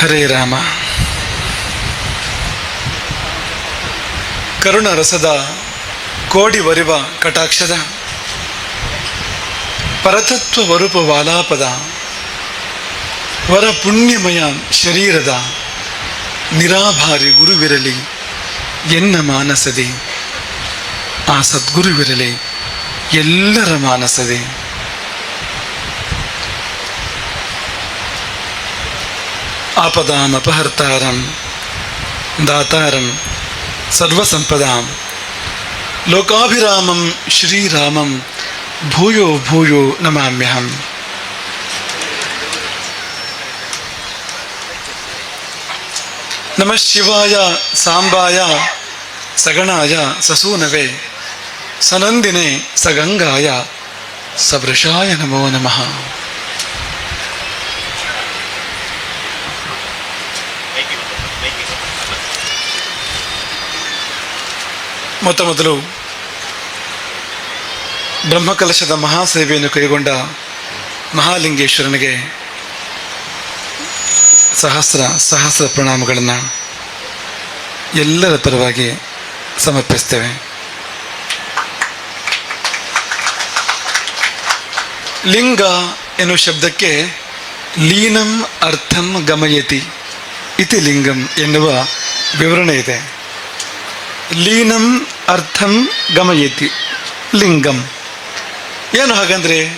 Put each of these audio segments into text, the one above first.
ಹರೇ ರಾಮ. ಕರುಣ ರಸದ ಕೋಡಿ ಕಟಾಕ್ಷದ. ಪರತತ್ವ ವರುಪ ವಾಲಾಪದ. ವರ ಪುಣ್ಯಮಯ ಶರೀರದ. ನಿರಾಭಾರಿ ಗುರುವಿರಲಿ, ಎನ್ನ ಮಾನಸದೆ. ಆ ಸದ್ಗುರುವಿರಲಿ, ಎಲ್ಲರ ಮಾನಸದೆ. आपदाम अपहर्तारम दातारम सर्वसंपदाम लोकाभिरामम श्रीरामम भूयो भूयो नमाम्यहम नमः शिवाय सांबाय सगणाय ससूनवे सनंदिने सगंगाय सबृशाय नमो नमः ಮೊತ್ತ ಮೊದಲು ಬ್ರಹ್ಮಕಲಶದ ಮಹಾಸೇವೆಯನ್ನು ಕೈಗೊಂಡ ಮಹಾಲಿಂಗೇಶ್ವರನಿಗೆ ಸಹಸ್ರ ಸಹಸ್ರ ಪ್ರಣಾಮಗಳನ್ನು ಎಲ್ಲರ ಪರವಾಗಿ ಸಮರ್ಪಿಸ್ತೇವೆ. ಲಿಂಗ ಎನ್ನುವ ಶಬ್ದಕ್ಕೆ ಲೀನಂ ಅರ್ಥಂ ಗಮಯತಿ ಇತಿ ಲಿಂಗಂ ಎನ್ನುವ ವಿವರಣೆ ಇದೆ. ಲೀನಂ ಅರ್ಥಂ ಗಮಯತಿ, ಲಿಂಗಂ. ಏನು ಹಾಗಂದ್ರೆ,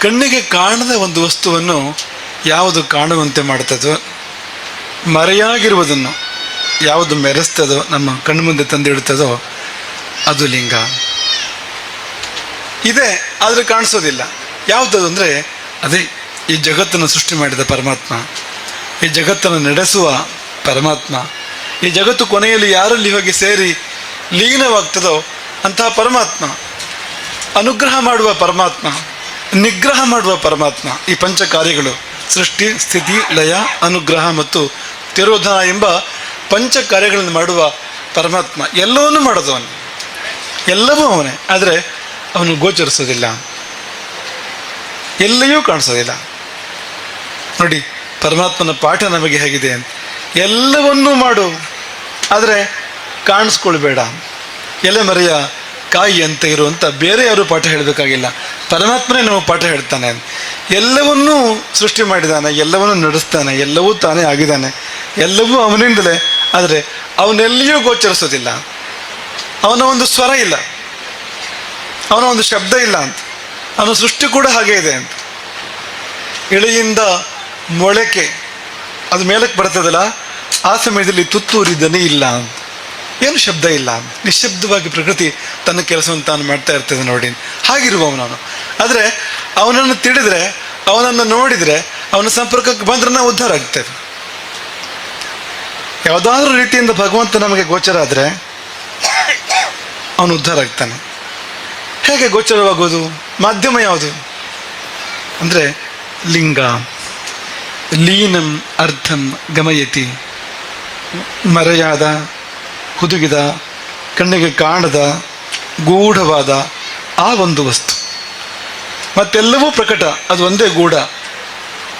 ಕಣ್ಣಿಗೆ ಕಾಣದ ಒಂದು ವಸ್ತುವನ್ನು ಯಾವುದು ಕಾಣುವಂತೆ ಮಾಡ್ತದೋ, ಮರೆಯಾಗಿರುವುದನ್ನು ಯಾವುದು ಮೆರೆಸ್ತದೋ, ನಮ್ಮ ಕಣ್ಣು ಮುಂದೆ ತಂದಿಡುತ್ತದೋ, ಅದು ಲಿಂಗ. ಇದೆ, ಆದರೆ ಕಾಣಿಸೋದಿಲ್ಲ. ಯಾವುದದು ಅಂದರೆ, ಅದೇ ಈ ಜಗತ್ತನ್ನು ಸೃಷ್ಟಿ ಮಾಡಿದ ಪರಮಾತ್ಮ, ಈ ಜಗತ್ತನ್ನು ನಡೆಸುವ ಪರಮಾತ್ಮ. ಈ ಜಗತ್ತು ಕೊನೆಯಲ್ಲಿ ಯಾರಲ್ಲಿ ಹೋಗಿ ಸೇರಿ ಲೀನವಾಗ್ತದೋ ಅಂತಹ ಪರಮಾತ್ಮ. ಅನುಗ್ರಹ ಮಾಡುವ ಪರಮಾತ್ಮ, ನಿಗ್ರಹ ಮಾಡುವ ಪರಮಾತ್ಮ. ಈ ಪಂಚ ಕಾರ್ಯಗಳು ಸೃಷ್ಟಿ, ಸ್ಥಿತಿ, ಲಯ, ಅನುಗ್ರಹ ಮತ್ತು ತಿರೋಧನ ಎಂಬ ಪಂಚ ಕಾರ್ಯಗಳನ್ನು ಮಾಡುವ ಪರಮಾತ್ಮ. ಎಲ್ಲವನ್ನೂ ಮಾಡೋದು ಅವನು ಎಲ್ಲವೂ ಅವನೇ. ಆದರೆ ಅವನು ಗೋಚರಿಸೋದಿಲ್ಲ. ಎಲ್ಲಿಯೂ ಕಾಣಿಸೋದಿಲ್ಲ. ನೋಡಿ, ಪರಮಾತ್ಮನ ಪಾಠ ನಮಗೆ ಹೇಗಿದೆ. ಎಲ್ಲವನ್ನೂ ಮಾಡು. ಆದರೆ ಕಾಣಿಸ್ಕೊಳ್ಬೇಡ. ಎಲೆ ಮರೆಯ ಕಾಯಿ ಅಂತ ಇರುವಂಥ ಬೇರೆ ಯಾರು ಪಾಠ ಹೇಳಬೇಕಾಗಿಲ್ಲ. ಪರಮಾತ್ಮನೇ ನಾವು ಪಾಠ ಹೇಳ್ತಾನೆ. ಎಲ್ಲವನ್ನೂ ಸೃಷ್ಟಿ ಮಾಡಿದ್ದಾನೆ ಎಲ್ಲವನ್ನೂ ನಡೆಸ್ತಾನೆ, ಎಲ್ಲವೂ ತಾನೇ ಆಗಿದ್ದಾನೆ. ಎಲ್ಲವೂ ಅವನಿಂದಲೇ. ಆದರೆ ಅವನೆಲ್ಲಿಯೂ ಗೋಚರಿಸೋದಿಲ್ಲ. ಅವನ ಒಂದು ಸ್ವರ ಇಲ್ಲ. ಅವನ ಒಂದು ಶಬ್ದ ಇಲ್ಲ ಅಂತ. ಅವನ ಸೃಷ್ಟಿ ಕೂಡ ಹಾಗೆ ಇದೆ ಅಂತ. ಇಳಿಯಿಂದ ಮೊಳಕೆ, ಅದು ಮೇಲಕ್ಕೆ ಬರ್ತದಲ್ಲ ಆ ಸಮಯದಲ್ಲಿ ತುತ್ತೂರಿ ದನಿ ಇಲ್ಲ. ಏನು ಶಬ್ದ ಇಲ್ಲ. ನಿಶಬ್ದವಾಗಿ ಪ್ರಕೃತಿ ತನ್ನ ಕೆಲಸವನ್ನು ತಾನು ಮಾಡ್ತಾ ಇರ್ತದೆ ನೋಡಿ. ಹಾಗಿರುವವನವನು ಆದರೆ ಅವನನ್ನು ತಿಳಿದ್ರೆ, ಅವನನ್ನು ನೋಡಿದರೆ, ಅವನ ಸಂಪರ್ಕಕ್ಕೆ ಬಂದ್ರೆ ನಾವು ಉದ್ಧಾರ ಆಗ್ತೇವೆ. ಯಾವುದಾದ್ರೂ ರೀತಿಯಿಂದ ಭಗವಂತ ನಮಗೆ ಗೋಚರ ಆದರೆ ಅವನು ಉದ್ಧಾರ ಆಗ್ತಾನೆ. ಹೇಗೆ ಗೋಚರವಾಗೋದು? ಮಾಧ್ಯಮ ಯಾವುದು? ಅಂದರೆ ಲಿಂಗ. ಲೀನಂ ಅರ್ಥಂ ಗಮಯತಿ. ಮರೆಯಾದ, ಹುದುಗಿದ, ಕಣ್ಣಿಗೆ ಕಾಣದ, ಗೂಢವಾದ ಆ ಒಂದು ವಸ್ತು. ಮತ್ತೆಲ್ಲವೂ ಪ್ರಕಟ, ಅದು ಒಂದೇ ಗೂಢ.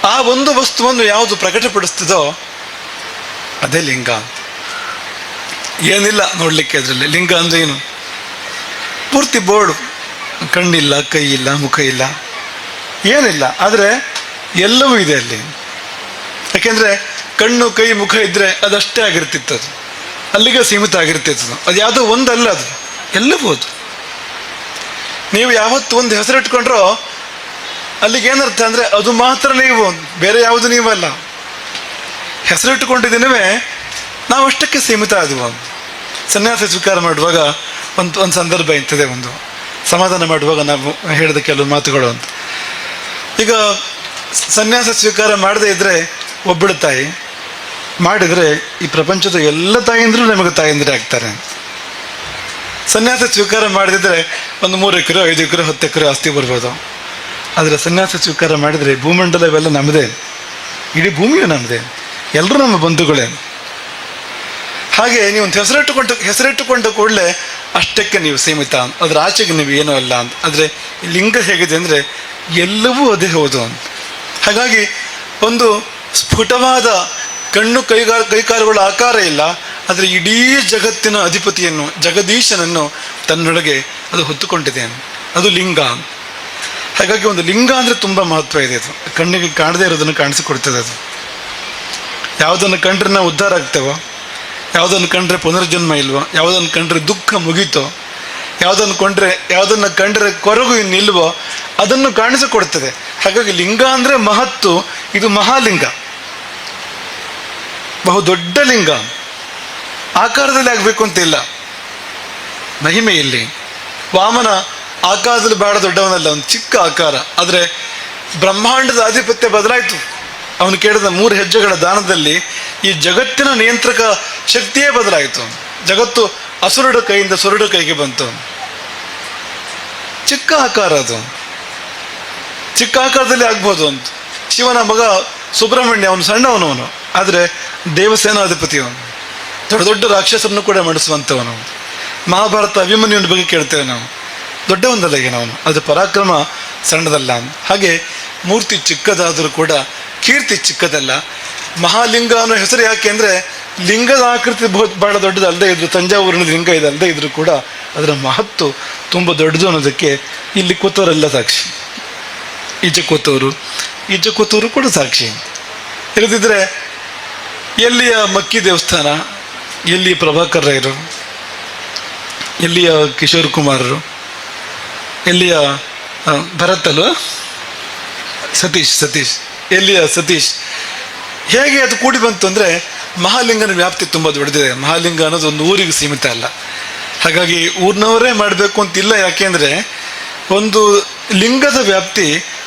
ಆ ಒಂದು ವಸ್ತುವನ್ನು ಯಾವುದು ಪ್ರಕಟಪಡಿಸ್ತಿದೋ ಅದೇ ಲಿಂಗ ಏನಿಲ್ಲ ನೋಡಲಿಕ್ಕೆ ಅದರಲ್ಲಿ. ಲಿಂಗ ಅಂದ್ರೆ ಏನು? ಪೂರ್ತಿ ಬೋರ್ಡು. ಕಣ್ಣಿಲ್ಲ, ಕೈ ಇಲ್ಲ, ಮುಖ ಇಲ್ಲ. ಏನಿಲ್ಲ. ಆದರೆ ಎಲ್ಲವೂ ಇದೆ ಅಲ್ಲಿ. ಯಾಕೆಂದ್ರೆ ಕಣ್ಣು, ಕೈ, ಮುಖ ಇದ್ರೆ ಅದಷ್ಟೇ ಆಗಿರ್ತಿತ್ತು ಅದು. ಅಲ್ಲಿಗೆ ಸೀಮಿತ ಆಗಿರ್ತಿತ್ತು ಅದು. ಯಾವುದೋ ಒಂದಲ್ಲ ಅದು. ಎಲ್ಲವೂ ಅದು. ನೀವು ಯಾವತ್ತು ಒಂದು ಹೆಸರಿಟ್ಕೊಂಡ್ರೋ ಅಲ್ಲಿಗೆ ಏನರ್ಥ ಅಂದ್ರೆ ಅದು ಮಾತ್ರ ನೀವು, ಬೇರೆ ಯಾವುದು ನೀವಲ್ಲ. ಹೆಸರಿಟ್ಟುಕೊಂಡಿದ್ದೀನವೇ ನಾವು ಅಷ್ಟಕ್ಕೆ ಸೀಮಿತ ಆದವು. ಸನ್ಯಾಸ ಸ್ವೀಕಾರ ಮಾಡುವಾಗ ಒಂದು ಒಂದು ಸಂದರ್ಭ ಇಂಥದೆ ಒಂದು. ಸಮಾಧಾನ ಮಾಡುವಾಗ ನಾವು ಹೇಳಿದ ಕೆಲವು ಮಾತುಗಳು ಅಂತ. ಈಗ, ಸನ್ಯಾಸ ಸ್ವೀಕಾರ ಮಾಡದೇ ಇದ್ದರೆ ಒಬ್ಬಳು ತಾಯಿ. ಮಾಡಿದರೆ ಈ ಪ್ರಪಂಚದ ಎಲ್ಲ ತಾಯಿಂದರೂ ನಮಗೆ ತಾಯಂದಿರೇ ಆಗ್ತಾರೆ. ಸನ್ಯಾಸ ಸ್ವೀಕಾರ ಮಾಡಿದರೆ ಒಂದು ಮೂರು ಎಕರೆ, ಐದು ಎಕರೆ, ಹತ್ತು ಎಕರೆ ಆಸ್ತಿ ಬರ್ಬೋದು. ಆದರೆ ಸನ್ಯಾಸ ಸ್ವೀಕಾರ ಮಾಡಿದರೆ ಭೂಮಂಡಲವೆಲ್ಲ ನಮ್ಮದೇ ಇಡೀ ಭೂಮಿಯು ನಮ್ಮದೇ ಎಲ್ಲರೂ ನಮ್ಮ ಬಂಧುಗಳೇ. ಹಾಗೆ ನೀವು ಒಂದು ಹೆಸರಿಟ್ಟುಕೊಂಡು, ಹೆಸರಿಟ್ಟುಕೊಂಡ ಕೂಡಲೇ ಅಷ್ಟಕ್ಕೆ ನೀವು ಸೀಮಿತ. ಅದರ ಆಚೆಗೆ ನೀವು ಏನೂ ಅಲ್ಲ ಅಂತ. ಆದರೆ ಲಿಂಗ ಹೇಗಿದೆ ಅಂದರೆ ಎಲ್ಲವೂ ಅದೇ ಹೌದು ಅಂತ. ಹಾಗಾಗಿ ಒಂದು ಸ್ಫುಟವಾದ ಕಣ್ಣು ಕೈಗಾರ, ಕೈಕಾಲುಗಳ ಆಕಾರ ಇಲ್ಲ, ಆದರೆ ಇಡೀ ಜಗತ್ತಿನ ಅಧಿಪತಿಯನ್ನು, ಜಗದೀಶನನ್ನು ತನ್ನೊಳಗೆ ಅದು ಹೊತ್ತುಕೊಂಡಿದೆ. ಅದು ಲಿಂಗ. ಹಾಗಾಗಿ ಒಂದು ಲಿಂಗ ಅಂದರೆ ತುಂಬ ಮಹತ್ವ ಇದೆ ಅದು. ಕಣ್ಣಿಗೆ ಕಾಣದೇ ಇರೋದನ್ನು ಕಾಣಿಸಿಕೊಡ್ತದೆ ಅದು. ಯಾವುದನ್ನು ಕಂಡ್ರೆ ನಾವು ಉದ್ಧಾರ ಆಗ್ತೇವೋ, ಯಾವುದನ್ನು ಕಂಡ್ರೆ ಪುನರ್ಜನ್ಮ ಇಲ್ವೋ, ಯಾವುದನ್ನು ಕಂಡ್ರೆ ದುಃಖ ಮುಗೀತೋ, ಯಾವುದನ್ನು ಕೊಂಡ್ರೆ, ಯಾವುದನ್ನು ಕಂಡ್ರೆ ಕೊರಗು ಇನ್ನಿಲ್ವೋ, ಅದನ್ನು ಕಾಣಿಸಿಕೊಡ್ತದೆ. ಹಾಗಾಗಿ ಲಿಂಗ ಅಂದರೆ ಮಹತ್ತು, ಇದು ಮಹಾಲಿಂಗ. ಬಹು ದೊಡ್ಡ ಲಿಂಗ. ಆಕಾರದಲ್ಲಿ ಆಗಬೇಕು ಅಂತ ಇಲ್ಲ ಮಹಿಮೆ ಇಲ್ಲಿ ವಾಮನ ಆಕಾರದಲ್ಲಿ ಬಹಳ ದೊಡ್ಡವನಲ್ಲ, ಒಂದು ಚಿಕ್ಕ ಆಕಾರ. ಆದರೆ ಬ್ರಹ್ಮಾಂಡದ ಆಧಿಪತ್ಯ ಬದಲಾಯಿತು. ಅವನು ಕೇಳಿದ ಮೂರು ಹೆಜ್ಜೆಗಳ ದಾನದಲ್ಲಿ ಈ ಜಗತ್ತಿನ ನಿಯಂತ್ರಕ ಶಕ್ತಿಯೇ ಬದಲಾಯಿತು. ಜಗತ್ತು ಅಸುರುಡ ಕೈಯಿಂದ ಸುರುಡ ಕೈಗೆ ಬಂತು. ಚಿಕ್ಕ ಆಕಾರ ಅದು. ಚಿಕ್ಕ ಆಕಾರದಲ್ಲಿ ಆಗ್ಬೋದು ಅಂತ. ಶಿವನ ಮಗ ಸುಬ್ರಹ್ಮಣ್ಯ ಅವನು ಸಣ್ಣವನು ಅವನು ಆದರೆ ದೇವಸೇನಾಧಿಪತಿ ಅವನು ದೊಡ್ಡ ದೊಡ್ಡ ರಾಕ್ಷಸರನ್ನು ಕೂಡ ಮಾಡಿಸುವಂಥವನು. ಮಹಾಭಾರತ ಅಭಿಮನ್ಯುವಿನ ಬಗ್ಗೆ ಕೇಳ್ತೇವೆ ನಾವು. ದೊಡ್ಡವನಲ್ಲ ಏನವನು ಅದು ಪರಾಕ್ರಮ ಸಣ್ಣದಲ್ಲ. ಹಾಗೆ ಮೂರ್ತಿ ಚಿಕ್ಕದಾದರೂ ಕೂಡ ಕೀರ್ತಿ ಚಿಕ್ಕದಲ್ಲ. ಮಹಾಲಿಂಗ ಅನ್ನೋ ಹೆಸರು ಯಾಕೆ ಅಂದರೆ ಲಿಂಗದ ಆಕೃತಿ ಬಹು- ಬಹಳ ದೊಡ್ಡದಲ್ಲದೆ ಇದ್ರು, ತಂಜಾವೂರಿನ ಲಿಂಗ ಇದಲ್ಲದೆ ಇದ್ರೂ ಕೂಡ ಅದರ ಮಹತ್ವ ತುಂಬ ದೊಡ್ಡದು ಅನ್ನೋದಕ್ಕೆ ಇಲ್ಲಿ ಕೂತವರೆಲ್ಲ ಸಾಕ್ಷಿ. ಈಚೆ ಕೂತವರು ಈಚೆ ಕೂತವರು ಕೂಡ ಸಾಕ್ಷಿ. ಇಲ್ಲದಿದ್ದರೆ ಎಲ್ಲಿಯ ಮಕ್ಕಿ ದೇವಸ್ಥಾನ ಎಲ್ಲಿ ಪ್ರಭಾಕರ್ ರಾಯರು ಎಲ್ಲಿಯ ಕಿಶೋರ್ ಕುಮಾರರು, ಎಲ್ಲಿಯ ಭರತ್ ಸತೀಶ್ ಸತೀಶ್, ಎಲ್ಲಿಯ ಸತೀಶ್? ಹೇಗೆ ಅದು ಕೂಡಿ ಬಂತು ಅಂದರೆ ಮಹಾಲಿಂಗನ ವ್ಯಾಪ್ತಿ ತುಂಬ ದೊಡ್ಡದಿದೆ. ಮಹಾಲಿಂಗ ಅನ್ನೋದು ಒಂದು ಊರಿಗೆ ಸೀಮಿತ ಅಲ್ಲ. ಹಾಗಾಗಿ ಊರಿನವರೇ ಮಾಡಬೇಕು ಅಂತಿಲ್ಲ, ಯಾಕೆಂದರೆ ಒಂದು ಲಿಂಗದ ವ್ಯಾಪ್ತಿ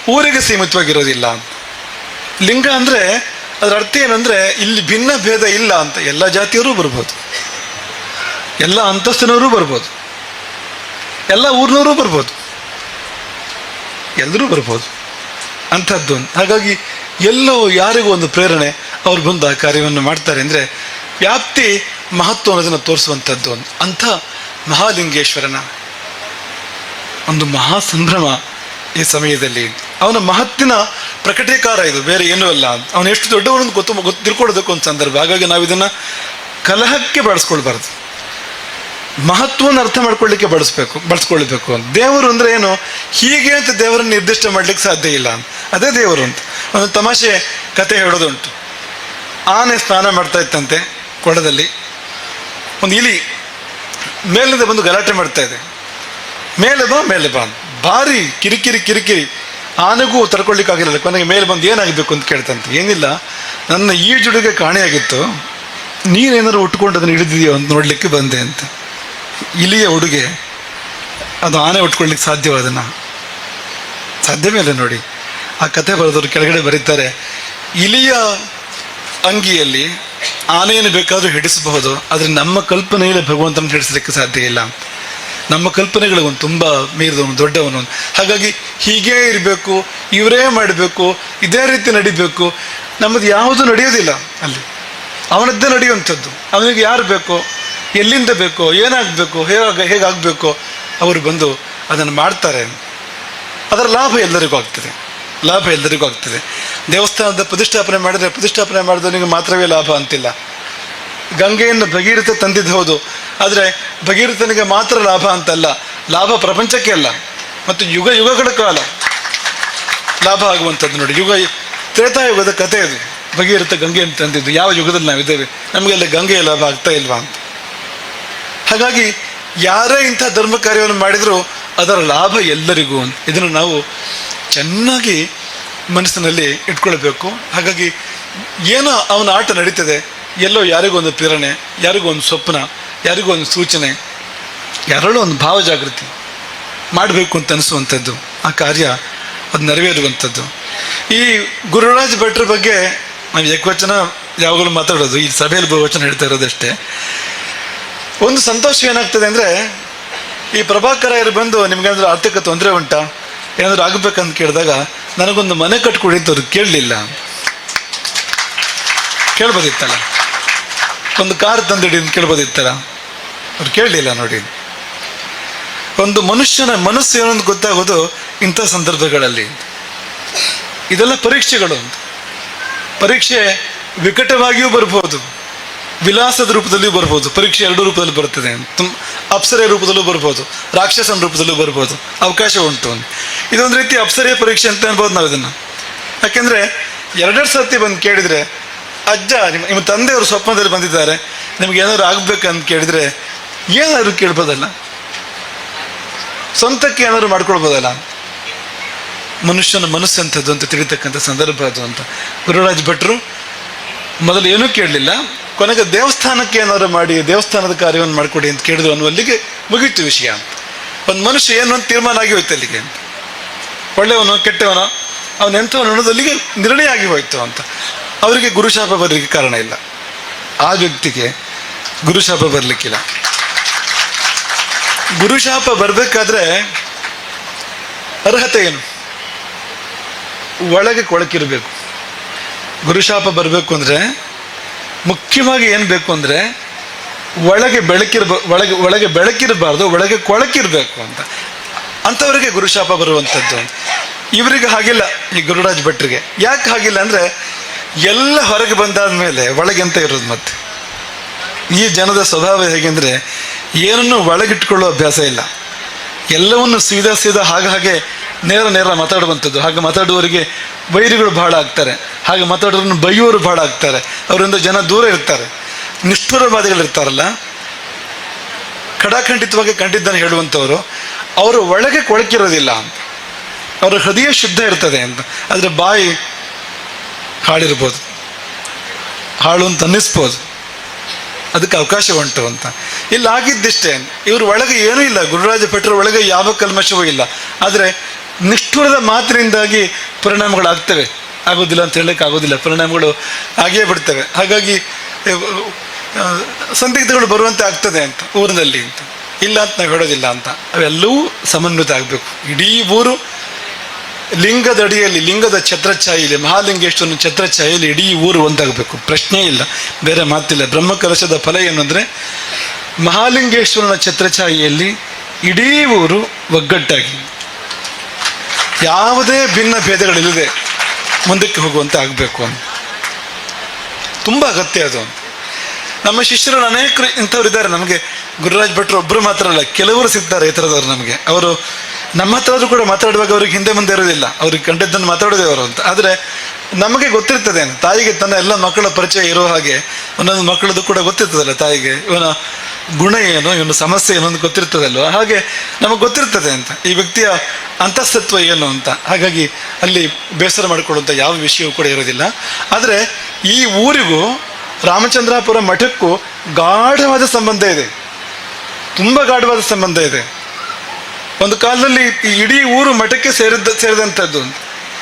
ಊರಿಗೆ ಸೀಮಿತವಾಗಿರೋದಿಲ್ಲ. ಲಿಂಗ ಅಂದರೆ ಅದರ ಅರ್ಥ ಏನಂದರೆ ಇಲ್ಲಿ ಭಿನ್ನ ಭೇದ ಇಲ್ಲ ಅಂತ ಎಲ್ಲ ಜಾತಿಯವರು ಬರ್ಬೋದು. ಎಲ್ಲ ಅಂತಸ್ತಿನವರು ಬರ್ಬೋದು. ಎಲ್ಲ ಊರಿನವರು ಬರ್ಬೋದು. ಎಲ್ಲರೂ ಬರ್ಬೋದು. ಅಂಥದ್ದು. ಹಾಗಾಗಿ ಎಲ್ಲೋ ಯಾರಿಗೂ ಒಂದು ಪ್ರೇರಣೆ ಅವ್ರು ಬಂದು ಆ ಕಾರ್ಯವನ್ನು ಮಾಡ್ತಾರೆ ಅಂದರೆ ವ್ಯಾಪ್ತಿ ಮಹತ್ವ ಅನ್ನೋದನ್ನು ತೋರಿಸುವಂಥದ್ದು. ಒಂದು ಅಂಥ ಮಹಾಲಿಂಗೇಶ್ವರನ ಒಂದು ಮಹಾ ಸಂಭ್ರಮ ಈ ಸಮಯದಲ್ಲಿ. ಅವನ ಮಹತ್ತಿನ ಪ್ರಕಟೀಕಾರ ಇದು, ಬೇರೆ ಏನೂ ಅಲ್ಲ. ಅವನು ಎಷ್ಟು ದೊಡ್ಡವನೊಂದು ಗೊತ್ತು ಗೊತ್ತು ತಿಳ್ಕೊಳ್ಳೋದಕ್ಕೆ ಒಂದು ಸಂದರ್ಭ. ಹಾಗಾಗಿ ನಾವು ಇದನ್ನು ಕಲಹಕ್ಕೆ ಬಳಸ್ಕೊಳ್ಬಾರ್ದು. ಮಹತ್ವವನ್ನು ಅರ್ಥ ಮಾಡ್ಕೊಳ್ಳಿಕ್ಕೆ ಬಳಸ್ಬೇಕು ಬಳಸ್ಕೊಳ್ಬೇಕು ಅಂತ ದೇವರು ಅಂದರೆ ಏನು? ಹೀಗೆ ಅಂತ ದೇವರನ್ನು ನಿರ್ದಿಷ್ಟ ಮಾಡ್ಲಿಕ್ಕೆ ಸಾಧ್ಯ ಇಲ್ಲ. ಅಂತ ಅದೇ ದೇವರು ಅಂತ. ಒಂದು ತಮಾಷೆ ಕತೆ ಹೇಳೋದುಂಟು. ಆನೆ ಸ್ನಾನ ಮಾಡ್ತಾ ಇತ್ತಂತೆ ಕೊಳದಲ್ಲಿ ಒಂದು ಇಲಿ ಮೇಲಿಂದ ಬಂದು ಗಲಾಟೆ ಮಾಡ್ತಾ ಇದೆ. ಮೇಲೆ ಬಾ ಮೇಲೆ ಬಾ. ಭಾರಿ ಕಿರಿಕಿರಿ ಕಿರಿಕಿರಿ. ಆನೆಗೂ ತಡ್ಕೊಳ್ಳಿಕ್ಕಾಗಿರಲಿಲ್ಲ ಕೊನೆಗೆ ಮೇಲೆ ಬಂದು ಏನಾಗಬೇಕು ಅಂತ ಕೇಳ್ತಂತೆ. ಏನಿಲ್ಲ, ನನ್ನ ಈಜುಡುಗೆ ಕಾಣೆಯಾಗಿತ್ತು. ನೀನೇನಾದ್ರು ಉಟ್ಕೊಂಡು ಅದನ್ನು ಹಿಡಿದಿದೆಯೋ ಅಂತ ನೋಡಲಿಕ್ಕೆ ಬಂದೆ ಅಂತ. ಇಲಿಯ ಉಡುಗೆ, ಅದು ಆನೆ ಉಟ್ಕೊಳ್ಳಿಕ್ಕೆ ಸಾಧ್ಯವಾದನ ಸಾಧ್ಯವೇ ಇಲ್ಲ ನೋಡಿ. ಆ ಕತೆ ಬರೆದವರು ಕೆಳಗಡೆ ಬರೀತಾರೆ, ಇಲಿಯ ಅಂಗಿಯಲ್ಲಿ ಆನೆಯನ್ನು ಬೇಕಾದರೂ ಹಿಡಿಸಬಹುದು, ಆದರೆ ನಮ್ಮ ಕಲ್ಪನೆಯಲ್ಲಿ ಭಗವಂತನ ಹಿಡಿಸಲಿಕ್ಕೆ ಸಾಧ್ಯ ಇಲ್ಲ ನಮ್ಮ ಕಲ್ಪನೆಗಳು ಒಂದು ತುಂಬ ಮೀರಿದವನು, ದೊಡ್ಡವನು. ಹಾಗಾಗಿ ಹೀಗೇ ಇರಬೇಕು, ಇವರೇ ಮಾಡಬೇಕು, ಇದೇ ರೀತಿ ನಡಿಬೇಕು. ನಮ್ಮದು ಯಾವುದು ನಡೆಯೋದಿಲ್ಲ ಅಲ್ಲಿ. ಅವನದ್ದೇ ನಡೆಯುವಂಥದ್ದು. ಅವನಿಗೆ ಯಾರು ಬೇಕೋ, ಎಲ್ಲಿಂದ ಬೇಕೋ, ಏನಾಗಬೇಕು ಹೇಗೆ ಹೇಗಾಗಬೇಕು, ಅವರು ಬಂದು ಅದನ್ನು ಮಾಡ್ತಾರೆ. ಅದರ ಲಾಭ ಎಲ್ಲರಿಗೂ ಆಗ್ತದೆ. ಲಾಭ ಎಲ್ಲರಿಗೂ ಆಗ್ತದೆ. ದೇವಸ್ಥಾನದ ಪ್ರತಿಷ್ಠಾಪನೆ ಮಾಡಿದರೆ ಪ್ರತಿಷ್ಠಾಪನೆ ಮಾಡಿದವನಿಗೆ ಮಾತ್ರವೇ ಲಾಭ ಅಂತಿಲ್ಲ. ಗಂಗೆಯನ್ನು ಭಗೀರಥ ತಂದಿದ್ದು ಹೌದು. ಆದರೆ ಭಗೀರಥನಿಗೆ ಮಾತ್ರ ಲಾಭ ಅಂತಲ್ಲ. ಲಾಭ ಪ್ರಪಂಚಕ್ಕೆ ಅಲ್ಲ. ಮತ್ತು ಯುಗ ಯುಗಗಳ ಕಾಲ ಲಾಭ ಆಗುವಂಥದ್ದು ನೋಡಿ. ಯುಗ ತ್ರೇತಾಯುಗದ ಕಥೆ ಅದು. ಭಗೀರಥ ಗಂಗೆಯನ್ನು ತಂದಿದ್ದು. ಯಾವ ಯುಗದಲ್ಲಿ ನಾವಿದ್ದೇವೆ? ನಮಗೆಲ್ಲ ಗಂಗೆಯ ಲಾಭ ಆಗ್ತಾ ಇಲ್ವಾ ಅಂತ. ಹಾಗಾಗಿ ಯಾರೇ ಇಂಥ ಧರ್ಮ ಕಾರ್ಯವನ್ನು ಮಾಡಿದರೂ ಅದರ ಲಾಭ ಎಲ್ಲರಿಗೂ ಅಂತ. ಇದನ್ನು ನಾವು ಚೆನ್ನಾಗಿ ಮನಸ್ಸಿನಲ್ಲಿ ಇಟ್ಕೊಳ್ಬೇಕು. ಹಾಗಾಗಿ ಏನೋ ಅವನ ಆಟ ನಡೀತದೆ. ಎಲ್ಲೋ ಯಾರಿಗೂ ಒಂದು ಪ್ರೇರಣೆ, ಯಾರಿಗೂ ಒಂದು ಸ್ವಪ್ನ ಯಾರಿಗೂ ಒಂದು ಸೂಚನೆ ಯಾರಲ್ಲೂ ಒಂದು ಭಾವ ಜಾಗೃತಿ ಮಾಡಬೇಕು ಅಂತ ಅನಿಸುವಂಥದ್ದು ಆ ಕಾರ್ಯ ಅದು ನೆರವೇರುವಂಥದ್ದು. ಈ ಗುರುರಾಜ್ ಭಟ್ರ ಬಗ್ಗೆ ನಾವು ಏಕವಚನ ಯಾವಾಗಲೂ ಮಾತಾಡೋದು, ಈ ಸಭೆಯಲ್ಲಿ ಬಹುವಚನ ಹೇಳ್ತಾ ಇರೋದಷ್ಟೇ ಒಂದು ಸಂತೋಷ ಏನಾಗ್ತದೆ ಅಂದರೆ, ಈ ಪ್ರಭಾಕರ ಬಂದು ನಿಮಗೇನಾದ್ರೂ ಆರ್ಥಿಕ ತೊಂದರೆ ಉಂಟಾ, ಏನಾದರೂ ಆಗಬೇಕಂತ ಕೇಳಿದಾಗ ನನಗೊಂದು ಮನೆ ಕಟ್ಕೊಡಿ ಅಂತ ಅವ್ರು ಕೇಳಲಿಲ್ಲ. ಕೇಳ್ಬೋದಿತ್ತಲ್ಲ? ಒಂದು ಕಾರ್ ತಂದಿಡಿ ಅಂತ ಕೇಳ್ಬೋದಿತ್ತಲ್ಲ? ಅವ್ರು ಕೇಳಲಿಲ್ಲ ನೋಡಿ. ಒಂದು ಮನುಷ್ಯನ ಮನಸ್ಸು ಏನೊಂದು ಗೊತ್ತಾಗೋದು ಇಂಥ ಸಂದರ್ಭಗಳಲ್ಲಿ. ಇದೆಲ್ಲ ಪರೀಕ್ಷೆಗಳು ಪರೀಕ್ಷೆ ವಿಕಟವಾಗಿಯೂ ಬರ್ಬೋದು, ವಿಲಾಸದ ರೂಪದಲ್ಲಿಯೂ ಬರ್ಬೋದು, ಪರೀಕ್ಷೆ ಎರಡು ರೂಪದಲ್ಲಿ ಬರ್ತದೆ ತುಂಬ ಅಪ್ಸರೆ ರೂಪದಲ್ಲೂ ಬರ್ಬೋದು, ರಾಕ್ಷಸನ ರೂಪದಲ್ಲೂ ಬರ್ಬೋದು, ಅವಕಾಶ ಉಂಟು ಇದೊಂದು ರೀತಿ ಅಪ್ಸರೆ ಪರೀಕ್ಷೆ ಅಂತ ಅನ್ಬೋದು ನಾವು ಇದನ್ನು. ಯಾಕೆಂದರೆ ಎರಡೆರಡು ಸರ್ತಿ ಬಂದು ಕೇಳಿದರೆ, ಅಜ್ಜ, ನಿಮ್ಮ ನಿಮ್ಮ ತಂದೆಯವರು ಸ್ವಪ್ನದಲ್ಲಿ ಬಂದಿದ್ದಾರೆ, ನಿಮಗೆ ಏನಾದ್ರು ಅಂತ ಕೇಳಿದ್ರೆ ಏನಾದ್ರು ಕೇಳ್ಬೋದಲ್ಲ? ಸ್ವಂತಕ್ಕೆ ಏನಾದ್ರು ಮಾಡ್ಕೊಳ್ಬೋದಲ್ಲ? ಮನುಷ್ಯನ ಮನಸ್ಸು ಅಂಥದ್ದು ಅಂತ ತಿಳಿತಕ್ಕಂಥ ಸಂದರ್ಭ ಅದು ಅಂತ. ಗುರುರಾಜ್ ಭಟ್ರು, ಮೊದಲು ಏನೂ ಕೇಳಲಿಲ್ಲ. ಕೊನೆಗೆ ದೇವಸ್ಥಾನಕ್ಕೆ ಏನಾದ್ರು ಮಾಡಿ, ದೇವಸ್ಥಾನದ ಕಾರ್ಯವನ್ನು ಮಾಡಿಕೊಡಿ ಅಂತ ಕೇಳಿದ್ರು ಅನ್ನುವಲ್ಲಿಗೆ ಮುಗೀತು ವಿಷಯ. ಒಂದು ಮನುಷ್ಯ ಏನು ಅಂತ ತೀರ್ಮಾನ ಆಗಿ ಹೋಯ್ತು ಅಲ್ಲಿಗೆ. ಅಂತ ಒಳ್ಳೆಯವನು, ಕೆಟ್ಟವನೋ, ಅವನು ಎಂಥವನು ಅನ್ನೋದು ಅಲ್ಲಿಗೆ ನಿರ್ಣಯ ಆಗಿ ಹೋಯ್ತು ಅಂತ. ಅವರಿಗೆ ಗುರುಶಾಪ ಬರಲಿಕ್ಕೆ ಕಾರಣ ಇಲ್ಲ. ಆ ವ್ಯಕ್ತಿಗೆ ಗುರುಶಾಪ ಬರಲಿಕ್ಕಿಲ್ಲ. ಗುರುಶಾಪ ಬರಬೇಕಾದ್ರೆ ಅರ್ಹತೆ ಏನು? ಒಳಗೆ ಕೊಳಕಿರಬೇಕು. ಗುರುಶಾಪ ಬರಬೇಕು ಅಂದರೆ ಮುಖ್ಯವಾಗಿ ಏನು ಬೇಕು ಅಂದರೆ ಒಳಗೆ ಬೆಳಕಿರ್ಬ, ಒಳಗೆ ಒಳಗೆ ಬೆಳಕಿರಬಾರ್ದು, ಒಳಗೆ ಕೊಳಕಿರಬೇಕು ಅಂತ. ಅಂಥವರಿಗೆ ಗುರುಶಾಪ ಬರುವಂಥದ್ದು. ಇವರಿಗೆ ಹಾಗಿಲ್ಲ ಈ ಗುರುರಾಜ್ ಭಟ್ರಿಗೆ. ಯಾಕೆ ಹಾಗಿಲ್ಲ ಅಂದರೆ ಎಲ್ಲ ಹೊರಗೆ ಬಂದಾದ ಮೇಲೆ ಒಳಗೆ ಅಂತ ಇರೋದು ಮತ್ತೆ? ಈ ಜನದ ಸ್ವಭಾವ ಹೇಗೆಂದರೆ ಏನನ್ನು ಒಳಗಿಟ್ಕೊಳ್ಳೋ ಅಭ್ಯಾಸ ಇಲ್ಲ. ಎಲ್ಲವನ್ನು ಸೀದಾ ಸೀದಾ ಹಾಗೆ ಹಾಗೆ ನೇರ ನೇರ ಮಾತಾಡುವಂಥದ್ದು. ಹಾಗೆ ಮಾತಾಡುವವರಿಗೆ ವೈರಿಗಳು ಬಹಳ ಆಗ್ತಾರೆ. ಹಾಗೆ ಮಾತಾಡೋರನ್ನು ಬೈಯೋರು ಬಹಳ ಆಗ್ತಾರೆ. ಅವರಿಂದ ಜನ ದೂರ ಇರ್ತಾರೆ. ನಿಷ್ಠುರವಾದಿಗಳಿರ್ತಾರಲ್ಲ. ಖಡಾಖಂಡಿತವಾಗಿ ಕಂಡಿದ್ದನ್ನು ಹೇಳುವಂಥವರು, ಅವರು ಒಳಗೆ ಕೊಳಕಿರೋದಿಲ್ಲ ಅಂತ. ಅವರ ಹೃದಯ ಶುದ್ಧ ಇರ್ತದೆ ಅಂತ. ಆದರೆ ಬಾಯಿ ಹಾಳಿರ್ಬೋದು. ಹಾಳು ಅಂತ ಅನ್ನಿಸ್ಬೋದು. ಅದಕ್ಕೆ ಅವಕಾಶ ಉಂಟು ಅಂತ. ಇಲ್ಲಿ, ಆಗಿದ್ದಿಷ್ಟೇ. ಇವ್ರ ಒಳಗೆ ಏನೂ ಇಲ್ಲ. ಗುರುರಾಜ ಭಟ್ರ ಒಳಗೆ ಯಾವ ಕಲ್ಮಶವೂ ಇಲ್ಲ. ಆದರೆ ನಿಷ್ಠುರದ ಮಾತಿನಿಂದಾಗಿ ಪರಿಣಾಮಗಳಾಗ್ತವೆ. ಆಗೋದಿಲ್ಲ ಅಂತ ಹೇಳಕ್ಕೆ ಆಗೋದಿಲ್ಲ. ಪರಿಣಾಮಗಳು ಆಗೇ ಬಿಡ್ತವೆ. ಹಾಗಾಗಿ ಸಂದಿಗ್ಧಗಳು ಬರುವಂತೆ ಆಗ್ತದೆ ಅಂತ, ಊರಿನಲ್ಲಿ ಅಂತ. ಇಲ್ಲ ಅಂತ ನಾವು ಹೇಳೋದಿಲ್ಲ ಅಂತ. ಅವೆಲ್ಲವೂ ಸಮನ್ವಿತ ಆಗಬೇಕು. ಇಡೀ ಊರು ಲಿಂಗದ ಅಡಿಯಲ್ಲಿ ಲಿಂಗದ ಛತ್ರಛಾಯಿಲಿ ಮಹಾಲಿಂಗೇಶ್ವರನ ಛತ್ರಛಾಯಿಲಿ ಇಡೀ ಊರು ಒಂದಾಗಬೇಕು. ಪ್ರಶ್ನೆ ಇಲ್ಲ, ಬೇರೆ ಮಾತಿಲ್ಲ. ಬ್ರಹ್ಮಕಲಶದ ಫಲ ಏನು ಅಂದರೆ, ಮಹಾಲಿಂಗೇಶ್ವರನ ಛತ್ರಛಾಯಿಯಲ್ಲಿ ಇಡೀ ಊರು ಒಗ್ಗಟ್ಟಾಗಿ. ಯಾವುದೇ ಭಿನ್ನ ಭೇದಗಳಿಲ್ಲದೆ ಮುಂದಕ್ಕೆ ಹೋಗುವಂತೆ ಆಗಬೇಕು ಅಂತ. ತುಂಬ ಅಗತ್ಯ ಅದು. ನಮ್ಮ ಶಿಷ್ಯರು ಅನೇಕರು ಇಂಥವ್ರು ಇದ್ದಾರೆ ನಮಗೆ. ಗುರುರಾಜ್ ಭಟ್ರು ಒಬ್ಬರು ಮಾತ್ರ ಅಲ್ಲ, ಕೆಲವರು ಸಿಗ್ತಾರೆ ಈ ಥರದವ್ರು ನಮಗೆ. ಅವರು ನಮ್ಮ ಹತ್ರ ಆದ್ರೂ ಕೂಡ ಮಾತಾಡುವಾಗ ಅವ್ರಿಗೆ ಹಿಂದೆ ಮುಂದೆ ಇರೋದಿಲ್ಲ ಅವ್ರಿಗೆ ಕಂಡದ್ದನ್ನು ಮಾತಾಡೋದೇ ಅವರು ಅಂತ. ಆದರೆ ನಮಗೆ ಗೊತ್ತಿರ್ತದೆ ತಾಯಿಗೆ ತನ್ನ ಎಲ್ಲ ಮಕ್ಕಳ ಪರಿಚಯ ಇರೋ ಹಾಗೆ ಒಂದೊಂದು ಮಕ್ಕಳದು ಕೂಡ ಗೊತ್ತಿರ್ತದಲ್ಲ ತಾಯಿಗೆ. ಇವನ ಗುಣ ಏನು? ಇವನ ಸಮಸ್ಯೆ ಏನು ಅಂತ ಗೊತ್ತಿರ್ತದಲ್ವ? ಹಾಗೆ ನಮಗೆ ಗೊತ್ತಿರ್ತದೆ ಅಂತ. ಈ ವ್ಯಕ್ತಿಯ ಅಂತಸ್ತತ್ವ ಏನು ಅಂತ. ಹಾಗಾಗಿ ಅಲ್ಲಿ ಬೇಸರ ಮಾಡಿಕೊಳ್ಳುವಂಥ ಯಾವ ವಿಷಯವೂ ಕೂಡ ಇರೋದಿಲ್ಲ ಆದರೆ ಈ ಊರಿಗೂ ರಾಮಚಂದ್ರಾಪುರ ಮಠಕ್ಕೂ ಗಾಢವಾದ ಸಂಬಂಧ ಇದೆ. ತುಂಬ ಗಾಢವಾದ ಸಂಬಂಧ ಇದೆ. ಒಂದು ಕಾಲದಲ್ಲಿ ಈ ಇಡೀ ಊರು ಮಠಕ್ಕೆ ಸೇರಿದ್ದ ಸೇರಿದಂಥದ್ದು.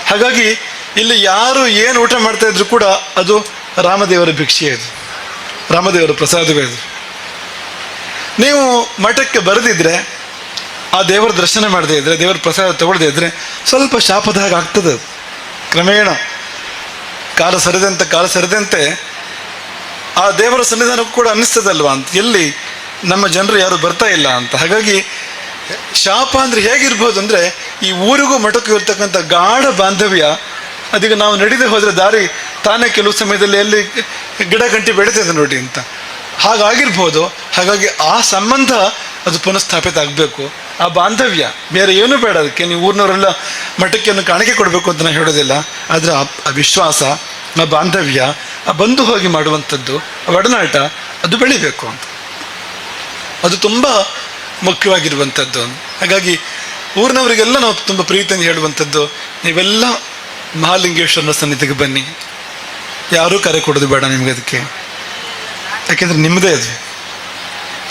ಹಾಗಾಗಿ ಇಲ್ಲಿ ಯಾರು ಏನು ಊಟ ಮಾಡ್ತಾ ಇದ್ರು ಕೂಡ ಅದು ರಾಮದೇವರ ಭಿಕ್ಷೆ ಅದು. ರಾಮದೇವರ ಪ್ರಸಾದವೇ ಅದು. ನೀವು ಮಠಕ್ಕೆ ಬರೆದಿದ್ರೆ, ಆ ದೇವರ ದರ್ಶನ ಮಾಡದೇ ಇದ್ರೆ, ದೇವರ ಪ್ರಸಾದ ತಗೊಳ್ಳದೇ ಇದ್ರೆ ಸ್ವಲ್ಪ ಶಾಪದ ಹಾಗೆ ಆಗ್ತದೆ ಕ್ರಮೇಣ ಕಾಲ ಸರಿದಂತೆ ಕಾಲ ಸರಿದಂತೆ ಆ ದೇವರ ಸನ್ನಿಧಾನಕ್ಕೂ ಕೂಡ ಅನ್ನಿಸ್ತದಲ್ವಾ ಅಂತ. ಎಲ್ಲಿ ನಮ್ಮ ಜನರು ಯಾರು ಬರ್ತಾ ಇಲ್ಲ ಅಂತ. ಹಾಗಾಗಿ ಶಾಪ ಅಂದ್ರೆ ಹೇಗಿರ್ಬೋದು ಅಂದ್ರೆ ಈ ಊರಿಗೂ ಮಠಕ್ಕೂ ಇರ್ತಕ್ಕಂಥ ಗಾಢ ಬಾಂಧವ್ಯ. ಅದೀಗ ನಾವು ನಡೀದೆ ಹೋದರೆ ದಾರಿ ತಾನೇ ಕೆಲವು ಸಮಯದಲ್ಲಿ ಎಲ್ಲಿ ಗಿಡ ಗಂಟಿ ಬೆಳೀತದೆ ನೋಡಿ ಅಂತ. ಹಾಗಾಗಿರ್ಬೋದು, ಹಾಗಾಗಿ ಆ ಸಂಬಂಧ ಅದು ಪುನಃಸ್ಥಾಪಿತ ಆಗಬೇಕು. ಆ ಬಾಂಧವ್ಯ, ಬೇರೆ ಏನೂ ಬೇಡ ಅದಕ್ಕೆ. ನೀವು ಊರಿನವರೆಲ್ಲ ಮಠಕ್ಕೆ ಒಂದು ಕಾಣಿಕೆ ಕೊಡಬೇಕು ಅಂತ ನಾನು ಹೇಳೋದಿಲ್ಲ. ಆದರೆ ಆ ವಿಶ್ವಾಸ, ಆ ಬಾಂಧವ್ಯ, ಆ ಬಂದು ಹೋಗಿ ಮಾಡುವಂಥದ್ದು ಒಡನಾಟ, ಅದು ಬೆಳಿಬೇಕು ಅಂತ. ಅದು ತುಂಬ ಮುಖ್ಯವಾಗಿರುವಂಥದ್ದು ಹಾಗಾಗಿ ಊರಿನವರಿಗೆಲ್ಲ ನಾವು ತುಂಬ ಪ್ರೀತಿಯನ್ನು ಹೇಳುವಂಥದ್ದು ನೀವೆಲ್ಲ ಮಹಾಲಿಂಗೇಶ್ವರನ ಸನ್ನಿಧಿಗೆ ಬನ್ನಿ. ಯಾರೂ ಕರೆ ಕೊಡೋದು ಬೇಡ ನಿಮಗೆ ಅದಕ್ಕೆ. ಯಾಕೆಂದರೆ ನಿಮ್ಮದೇ ಅದು.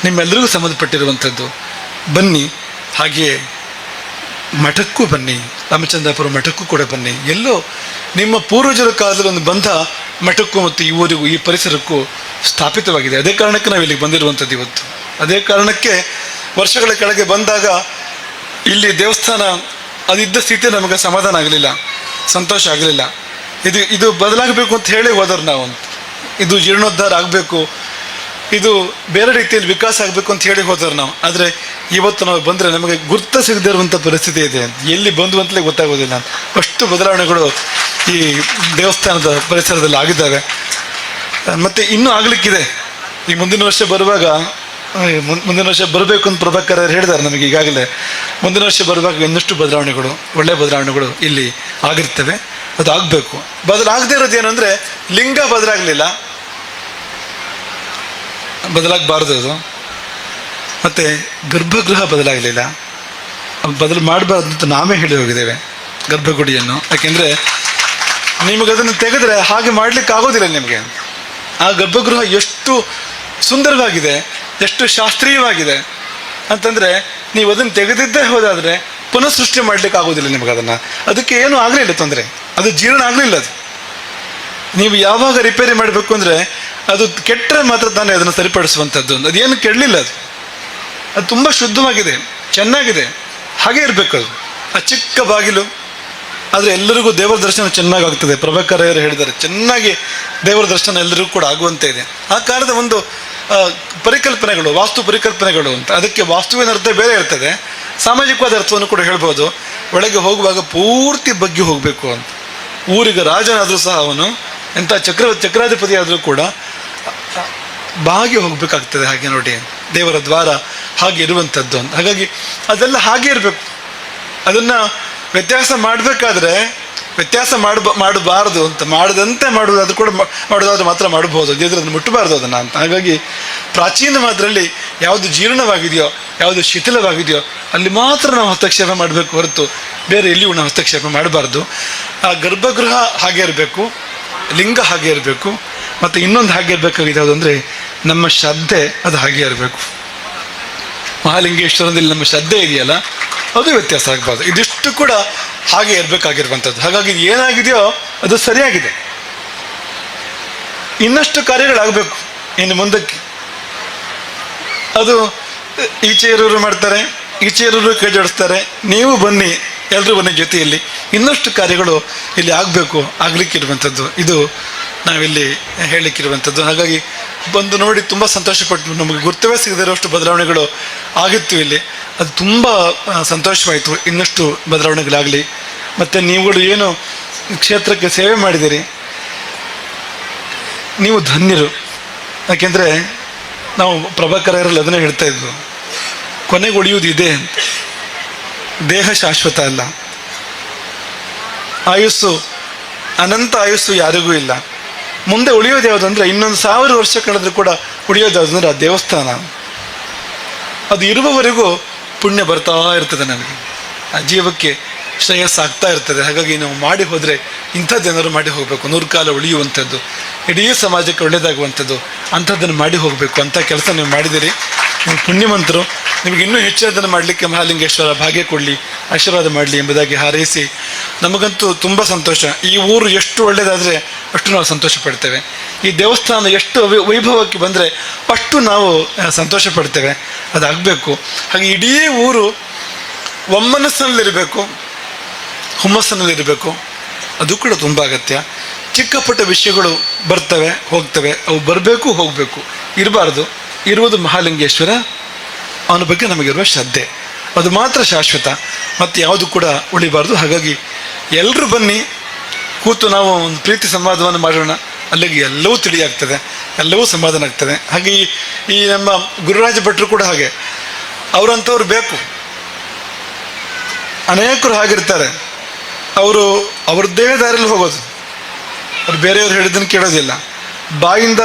ನಿಮ್ಮೆಲ್ಲರಿಗೂ ಸಂಬಂಧಪಟ್ಟಿರುವಂಥದ್ದು ಬನ್ನಿ ಹಾಗೆಯೇ ಮಠಕ್ಕೂ ಬನ್ನಿ, ರಾಮಚಂದ್ರಪುರ ಮಠಕ್ಕೂ ಕೂಡ ಬನ್ನಿ. ಎಲ್ಲೋ ನಿಮ್ಮ ಪೂರ್ವಜರ ಕಾಲದಲ್ಲಿ ಒಂದು ಬಂಧ ಮಠಕ್ಕೂ ಮತ್ತು ಈ ಊರಿಗೂ, ಈ ಪರಿಸರಕ್ಕೂ ಸ್ಥಾಪಿತವಾಗಿದೆ. ಅದೇ ಕಾರಣಕ್ಕೆ ನಾವು ಇಲ್ಲಿಗೆ ಬಂದಿರುವಂಥದ್ದು ಇವತ್ತು. ಅದೇ ಕಾರಣಕ್ಕೆ ವರ್ಷಗಳ ಕೆಳಗೆ ಬಂದಾಗ ಇಲ್ಲಿ ದೇವಸ್ಥಾನ ಅದಿದ್ದ ಸ್ಥಿತಿ ನಮಗೆ ಸಮಾಧಾನ ಆಗಲಿಲ್ಲ, ಸಂತೋಷ ಆಗಲಿಲ್ಲ. ಇದು ಇದು ಬದಲಾಗಬೇಕು ಅಂತ ಹೇಳಿ ಹೋದರು ನಾವು ಇದು ಜೀರ್ಣೋದ್ಧಾರ ಆಗಬೇಕು, ಇದು ಬೇರೆ ರೀತಿಯಲ್ಲಿ ವಿಕಾಸ ಆಗಬೇಕು ಅಂತ ಹೇಳಿ ಹೋದರು ನಾವು. ಆದರೆ ಇವತ್ತು ನಾವು ಬಂದರೆ ನಮಗೆ ಗುರ್ತ ಸಿಗದೇ ಇರುವಂಥ ಪರಿಸ್ಥಿತಿ ಇದೆ ಎಲ್ಲಿ ಬಂದು ಅಂತಲೇ ಗೊತ್ತಾಗೋದಿಲ್ಲ ಅಷ್ಟು ಬದಲಾವಣೆಗಳು ಈ ದೇವಸ್ಥಾನದ ಪರಿಸರದಲ್ಲಿ ಆಗಿದ್ದಾವೆ. ಮತ್ತು ಇನ್ನೂ ಆಗಲಿಕ್ಕಿದೆ. ಈ ಮುಂದಿನ ವರ್ಷ ಬರುವಾಗ ಮುಂದಿನ ವರ್ಷ ಬರಬೇಕು ಅಂತ ಪ್ರಭಾಕರ್ ಹೇಳಿದ್ದಾರೆ ನಮಗೆ ಈಗಾಗಲೇ. ಮುಂದಿನ ವರ್ಷ ಬರಬೇಕು ಇನ್ನಷ್ಟು ಬದಲಾವಣೆಗಳು ಒಳ್ಳೆಯ ಬದಲಾವಣೆಗಳು ಇಲ್ಲಿ ಆಗಿರ್ತವೆ. ಅದು ಆಗಬೇಕು. ಬದಲಾಗದೇ ಇರೋದು ಏನಂದ್ರೆ, ಲಿಂಗ ಬದಲಾಗಲಿಲ್ಲ. ಬದಲಾಗಬಾರ್ದು ಅದು. ಮತ್ತು ಗರ್ಭಗೃಹ ಬದಲಾಗಲಿಲ್ಲ. ಬದಲು ಮಾಡಬಾರ್ದು ಅಂತ ನಾವೇ ಹೇಳಿ ಹೋಗಿದ್ದೇವೆ, ಗರ್ಭಗುಡಿಯನ್ನು. ಯಾಕೆಂದರೆ ನಿಮಗೆ ಅದನ್ನು ತೆಗೆದ್ರೆ ಹಾಗೆ ಮಾಡ್ಲಿಕ್ಕೆ ಆಗೋದಿಲ್ಲ ನಿಮಗೆ. ಆ ಗರ್ಭಗೃಹ ಎಷ್ಟು ಸುಂದರವಾಗಿದೆ. ಎಷ್ಟು ಶಾಸ್ತ್ರೀಯವಾಗಿದೆ ಅಂತಂದರೆ ನೀವು ಅದನ್ನು ತೆಗೆದಿದ್ದೇ ಹೋದಾದರೆ ಪುನಃ ಸೃಷ್ಟಿ ಮಾಡಲಿಕ್ಕೆ ಆಗೋದಿಲ್ಲ ನಿಮಗೆ ಅದನ್ನು. ಅದಕ್ಕೆ ಏನು ಆಗಲಿಲ್ಲ ತೊಂದರೆ. ಅದು ಜೀರ್ಣ ಆಗಲಿಲ್ಲ ಅದು. ನೀವು ಯಾವಾಗ ರಿಪೇರಿ ಮಾಡಬೇಕು ಅಂದರೆ ಅದು ಕೆಟ್ಟರೆ ಮಾತ್ರ ತಾನೇ ಅದನ್ನು ಸರಿಪಡಿಸುವಂಥದ್ದು ಅದೇನು ಕೆಡಲಿಲ್ಲ ಅದು. ಅದು ತುಂಬ ಶುದ್ಧವಾಗಿದೆ, ಚೆನ್ನಾಗಿದೆ. ಹಾಗೆ ಇರಬೇಕು ಅದು. ಆ ಚಿಕ್ಕ ಬಾಗಿಲು, ಆದರೆ ಎಲ್ಲರಿಗೂ ದೇವರ ದರ್ಶನ ಚೆನ್ನಾಗಿ ಆಗ್ತದೆ. ಪ್ರಭಾಕರ್ ಅವರು ಹೇಳಿದ್ದಾರೆ, ಚೆನ್ನಾಗಿ ದೇವರ ದರ್ಶನ ಎಲ್ಲರಿಗೂ ಕೂಡ ಆಗುವಂತೆ ಇದೆ. ಆ ಕಾಲದ ಒಂದು ಪರಿಕಲ್ಪನೆಗಳು, ವಾಸ್ತು ಪರಿಕಲ್ಪನೆಗಳು ಅಂತ. ಅದಕ್ಕೆ ವಾಸ್ತುವಿನ ಅರ್ಥ ಬೇರೆ ಇರ್ತದೆ. ಸಾಮಾಜಿಕವಾದ ಅರ್ಥವನ್ನು ಕೂಡ ಹೇಳ್ಬೋದು. ಒಳಗೆ ಹೋಗುವಾಗ ಪೂರ್ತಿ ಬಗ್ಗೆ ಹೋಗಬೇಕು ಅಂತ. ಊರಿಗೆ ರಾಜನಾದರೂ ಸಹ ಅವನು, ಎಂಥ ಚಕ್ರ ಚಕ್ರಾಧಿಪತಿ ಆದರೂ ಕೂಡ ಬಾಗಿ ಹೋಗಬೇಕಾಗ್ತದೆ ಹಾಗೆ ನೋಡಿ. ದೇವರ ದ್ವಾರ ಹಾಗೆ ಇರುವಂಥದ್ದು ಅಂತ. ಹಾಗಾಗಿ ಅದೆಲ್ಲ ಹಾಗೆ ಇರಬೇಕು. ಅದನ್ನು ವ್ಯತ್ಯಾಸ ಮಾಡಬೇಕಾದ್ರೆ ವ್ಯತ್ಯಾಸ ಮಾಡಬ, ಮಾಡಬಾರ್ದು ಅಂತ ಮಾಡದಂತೆ ಅದು ಕೂಡ ಮಾಡೋದಾದ್ರೆ ಮಾತ್ರ ಮಾಡಬಹುದು. ಅದನ್ನು ಮುಟ್ಟಬಾರ್ದು ಅದನ್ನು ಅಂತ. ಹಾಗಾಗಿ ಪ್ರಾಚೀನವಾದ್ರಲ್ಲಿ ಯಾವುದು ಜೀರ್ಣವಾಗಿದೆಯೋ, ಯಾವುದು ಶಿಥಿಲವಾಗಿದೆಯೋ, ಅಲ್ಲಿ ಮಾತ್ರ ನಾವು ಹಸ್ತಕ್ಷೇಪ ಮಾಡಬೇಕು ಹೊರತು ಬೇರೆ ಎಲ್ಲಿಯೂ ನಾವು ಹಸ್ತಕ್ಷೇಪ ಮಾಡಬಾರ್ದು. ಆ ಗರ್ಭಗೃಹ ಹಾಗೆ ಇರಬೇಕು, ಲಿಂಗ ಹಾಗೆ ಇರಬೇಕು, ಮತ್ತು ಇನ್ನೊಂದು ಹಾಗೆ ಇರಬೇಕಾಗಿದೆ ಯಾವುದು ಅಂದರೆ ನಮ್ಮ ಶ್ರದ್ಧೆ ಅದು ಹಾಗೆ ಇರಬೇಕು. ಮಹಾಲಿಂಗೇಶ್ವರದಲ್ಲಿ ನಮ್ಮ ಶ್ರದ್ಧೆ ಇದೆಯಲ್ಲ, ಅದು ವ್ಯತ್ಯಾಸ ಆಗಬಾರ್ದು. ಇದಿಷ್ಟು ಕೂಡ ಹಾಗೆ ಇರಬೇಕಾಗಿರುವಂಥದ್ದು. ಹಾಗಾಗಿ ಏನಾಗಿದೆಯೋ ಅದು ಸರಿಯಾಗಿದೆ. ಇನ್ನಷ್ಟು ಕಾರ್ಯಗಳಾಗಬೇಕು ಇನ್ನು ಮುಂದಕ್ಕೆ. ಅದು ಈಚೆ ಇರೋರು ಮಾಡ್ತಾರೆ, ಈಚೆ ಇರೋರು ಕೈ ಜೋಡಿಸ್ತಾರೆ, ನೀವು ಬನ್ನಿ. ಎಲ್ಲರೂ ಬನ್ನಿ ಜೊತೆಯಲ್ಲಿ ಇನ್ನಷ್ಟು ಕಾರ್ಯಗಳು ಇಲ್ಲಿ ಆಗಬೇಕು, ಆಗಲಿಕ್ಕಿರುವಂಥದ್ದು. ಇದು ನಾವಿಲ್ಲಿ ಹೇಳಲಿಕ್ಕಿರುವಂಥದ್ದು. ಹಾಗಾಗಿ ಬಂದು ನೋಡಿ ತುಂಬ ಸಂತೋಷಪಟ್ಟು ನಮಗೆ ಗುರ್ತವೇ ಸಿಗದಿರೋಷ್ಟು ಬದಲಾವಣೆಗಳು ಆಗಿತ್ತು ಇಲ್ಲಿ. ಅದು ತುಂಬ ಸಂತೋಷವಾಯಿತು ಇನ್ನಷ್ಟು ಬದಲಾವಣೆಗಳಾಗಲಿ. ಮತ್ತು ನೀವುಗಳು ಏನು ಕ್ಷೇತ್ರಕ್ಕೆ ಸೇವೆ ಮಾಡಿದ್ದೀರಿ? ನೀವು ಧನ್ಯರು. ಯಾಕೆಂದರೆ ನಾವು ಪ್ರಭಾಕರ ಅದನ್ನೇ ಹೇಳ್ತಾ ಇದ್ವು. ಕೊನೆಗೆ ಉಳಿಯುವುದು ಇದೆ ದೇಹ ಶಾಶ್ವತ ಅಲ್ಲ. ಆಯುಸ್ಸು, ಅನಂತ ಆಯುಸ್ಸು ಯಾರಿಗೂ ಇಲ್ಲ. ಮುಂದೆ ಉಳಿಯೋದು ಯಾವುದು ಅಂದ್ರೆ ಇನ್ನೊಂದು ಸಾವಿರ ವರ್ಷ ಕಳೆದ್ರೂ ಕೂಡ ಉಳಿಯೋದು ಯಾವುದು ಅಂದರೆ ಆ ದೇವಸ್ಥಾನ. ಅದು ಇರುವವರೆಗೂ ಪುಣ್ಯ ಬರ್ತಾ ಇರ್ತದೆ ನನಗೆ. ಆ ಜೀವಕ್ಕೆ ಶ್ರೇಯಸ್ಸಾಗ್ತಾ ಇರ್ತದೆ ಹಾಗಾಗಿ ನಾವು ಮಾಡಿ ಹೋದರೆ ಇಂಥ ಜನರು ಮಾಡಿ ಹೋಗಬೇಕು. ನೂರು ಕಾಲ ಉಳಿಯುವಂಥದ್ದು, ಇಡೀ ಸಮಾಜಕ್ಕೆ ಒಳ್ಳೆಯದಾಗುವಂಥದ್ದು, ಅಂಥದ್ದನ್ನು ಮಾಡಿ ಹೋಗಬೇಕು. ಅಂಥ ಕೆಲಸ ನೀವು ಮಾಡಿದಿರಿ ನೀವು ಪುಣ್ಯವಂತರು. ನಿಮಗೆ ಇನ್ನೂ ಹೆಚ್ಚಿನದನ್ನು ಮಾಡಲಿಕ್ಕೆ ಮಹಾಲಿಂಗೇಶ್ವರ ಭಾಗ್ಯ ಕೊಡಲಿ, ಆಶೀರ್ವಾದ ಮಾಡಲಿ ಎಂಬುದಾಗಿ ಹಾರೈಸಿ, ನಮಗಂತೂ ತುಂಬ ಸಂತೋಷ. ಈ ಊರು ಎಷ್ಟು ಒಳ್ಳೆಯದಾದರೆ ಅಷ್ಟು ನಾವು ಸಂತೋಷ ಪಡ್ತೇವೆ. ಈ ದೇವಸ್ಥಾನ ಎಷ್ಟು ವೈಭವಕ್ಕೆ ಬಂದರೆ ಅಷ್ಟು ನಾವು ಸಂತೋಷ ಪಡ್ತೇವೆ. ಅದಾಗಬೇಕು. ಹಾಗೆ ಇಡೀ ಊರು ಒಮ್ಮನಸ್ಸಿನಲ್ಲಿರಬೇಕು ಹುಮ್ಮಸ್ಸಿನಲ್ಲಿರಬೇಕು ಅದು ಕೂಡ ತುಂಬ ಅಗತ್ಯ. ಚಿಕ್ಕ ಪುಟ್ಟ ವಿಷಯಗಳು ಬರ್ತವೆ, ಹೋಗ್ತವೆ. ಅವು ಬರಬೇಕು, ಹೋಗಬೇಕು. ಇರಬಾರ್ದು. ಇರುವುದು ಮಹಾಲಿಂಗೇಶ್ವರ. ಅವನ ಬಗ್ಗೆ ನಮಗಿರುವ ಶ್ರದ್ಧೆ. ಅದು ಮಾತ್ರ ಶಾಶ್ವತ. ಮತ್ತು ಯಾವುದು ಕೂಡ ಉಳಿಬಾರ್ದು. ಹಾಗಾಗಿ ಎಲ್ಲರೂ ಬನ್ನಿ. ಕೂತು ನಾವು ಒಂದು ಪ್ರೀತಿ ಸಂವಾದವನ್ನು ಮಾಡೋಣ. ಅಲ್ಲಿಗೆ ಎಲ್ಲವೂ ತಿಳಿಯಾಗ್ತದೆ. ಎಲ್ಲವೂ ಸಮಾಧಾನ ಆಗ್ತದೆ. ಹಾಗೆ ಈ- ಈ ನಮ್ಮ ಗುರುರಾಜ ಭಟ್ರು ಕೂಡ ಹಾಗೆ. ಅವರಂಥವ್ರು ಬೇಕು. ಅನೇಕರು ಹಾಗಿರ್ತಾರೆ. ಅವರು ಅವ್ರದ್ದೇ ದಾರಿಯಲ್ಲಿ ಹೋಗೋದು. ಅವ್ರು ಬೇರೆಯವ್ರು ಹೇಳಿದ್ದನ್ನು ಕೇಳೋದಿಲ್ಲ. ಬಾಯಿಂದ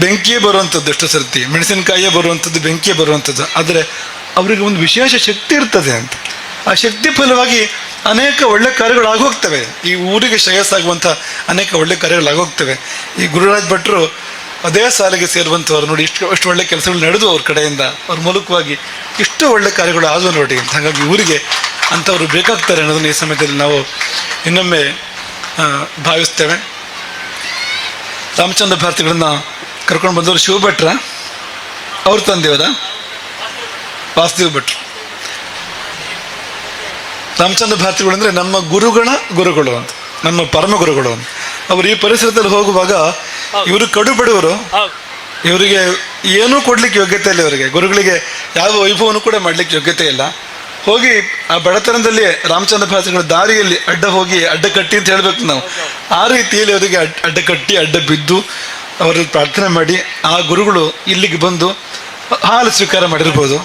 ಬೆಂಕಿಯೇ ಬರುವಂಥದ್ದು ಎಷ್ಟೋ ಸರ್ತಿ ಮೆಣಸಿನಕಾಯಿಯೇ ಬರುವಂಥದ್ದು, ಬೆಂಕಿಯೇ ಬರುವಂಥದ್ದು. ಆದರೆ ಅವರಿಗೆ ಒಂದು ವಿಶೇಷ ಶಕ್ತಿ ಇರ್ತದೆ ಅಂತ. ಆ ಶಕ್ತಿ ಫಲವಾಗಿ ಅನೇಕ ಒಳ್ಳೆ ಕಾರ್ಯಗಳು ಆಗೋಗ್ತವೆ. ಈ ಊರಿಗೆ ಶ್ರೇಯಸ್ಸಾಗುವಂಥ ಅನೇಕ ಒಳ್ಳೆ ಕಾರ್ಯಗಳು ಆಗೋಗ್ತವೆ. ಈ ಗುರುರಾಜ್ ಭಟ್ರು ಅದೇ ಸಾಲಿಗೆ ಸೇರುವಂಥವ್ರು ನೋಡಿ, ಇಷ್ಟು, ಅಷ್ಟು ಒಳ್ಳೆ ಕೆಲಸಗಳು ನಡೆದು ಅವ್ರ ಕಡೆಯಿಂದ ಅವ್ರ ಮೂಲಕವಾಗಿ ಇಷ್ಟು ಒಳ್ಳೆ ಕಾರ್ಯಗಳು ಆದವು ನೋಡಿ ಅಂತ. ಹಾಗಾಗಿ ಊರಿಗೆ ಅಂಥವ್ರು ಬೇಕಾಗ್ತಾರೆ ಅನ್ನೋದನ್ನು ಈ ಸಮಯದಲ್ಲಿ ನಾವು ಇನ್ನೊಮ್ಮೆ ಭಾವಿಸ್ತೇವೆ. ರಾಮಚಂದ್ರ ಭಾರತಿಗಳನ್ನ ಕರ್ಕೊಂಡು ಬಂದವರು ಶಿವ ಭಟ್ರ ಅವ್ರ? ತಂದೆಯವರ ವಾಸುದೇವ ಭಟ್ರು. ರಾಮಚಂದ್ರ ಭಾರತಿಗಳು ಅಂದರೆ ನಮ್ಮ ಗುರುಗಳ ಗುರುಗಳು ಅಂತ ನಮ್ಮ ಪರಮ ಗುರುಗಳು ಅಂತ. ಅವರು ಈ ಪರಿಸರದಲ್ಲಿ ಹೋಗುವಾಗ ಇವರು ಕಡು ಬಡವರು ಇವರಿಗೆ ಏನೂ ಕೊಡ್ಲಿಕ್ಕೆ ಯೋಗ್ಯತೆ ಇಲ್ಲ ಇವರಿಗೆ. ಗುರುಗಳಿಗೆ ಯಾವ ವೈಭವನು ಕೂಡ ಮಾಡ್ಲಿಕ್ಕೆ ಯೋಗ್ಯತೆ ಇಲ್ಲ. ಹೋಗಿ ಆ ಬಡತನದಲ್ಲಿ ರಾಮಚಂದ್ರ ಭಾರತಿಗಳ ದಾರಿಯಲ್ಲಿ ಅಡ್ಡ ಹೋಗಿ ಅಡ್ಡ ಕಟ್ಟಿ ಅಂತ ಹೇಳ್ಬೇಕು ನಾವು. ಆ ರೀತಿಯಲ್ಲಿ ಅವರಿಗೆ ಅಡ್, ಅಡ್ಡ ಕಟ್ಟಿ, ಅಡ್ಡ ಬಿದ್ದು ಅವರಲ್ಲಿ ಪ್ರಾರ್ಥನೆ ಮಾಡಿ ಆ ಗುರುಗಳು ಇಲ್ಲಿಗೆ ಬಂದು ಹಾಲು ಸ್ವೀಕಾರ ಮಾಡಿರ್ಬೋದು.